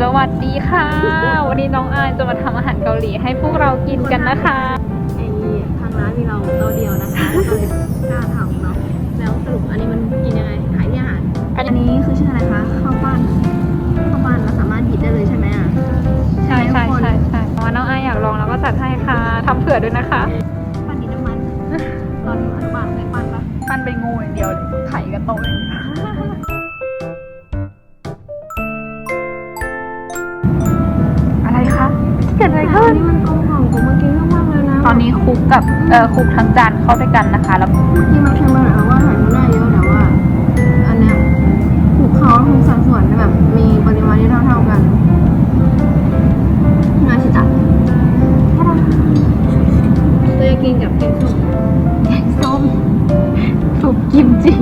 สวัสดีค่ะ วันนี้น้องอายจะมาทำอาหารเกาหลีให้พวกเรากินกันนะคะไอ้ทางร้านมีเราตัวเดียวนะคะก็เลยกล้าทำเนาะแล้วสรุปอันนี้มันกินยังไงขายที่อาหารอันอันนี้นี้คือชื่ออะไรคะข้าวปั้นข้าวปั้นเราสามารถหยิบได้เลยใช่ไหมอะใช่ใช่ทุกคนใช่ใช่ว่าน้องอายอยากลองแล้วก็จัดให้ค่ะทำเผื่อด้วยนะคะ ปั้นดินน้ำมันตอนอนุบาลไม่ปั้นปะปั้นเป็นงูอย่างเดียวเลยไข่กับโต๊ะเลย นี้คุกกับเอ่อคุกทั้งจานเข้าด้วยกันนะคะ แล้วเมื่อกี้มาพิมพ์มาหน่อว่าอาหารมันได้เยอะแต่ว่าอันเนี้ยถูกเขาคุกสัดส่วนแบบมีปริมาณที่เท่าเท่ากันน่าชิจัดตัวกินกับแกงส้มแกงส้มถูกกิมจิ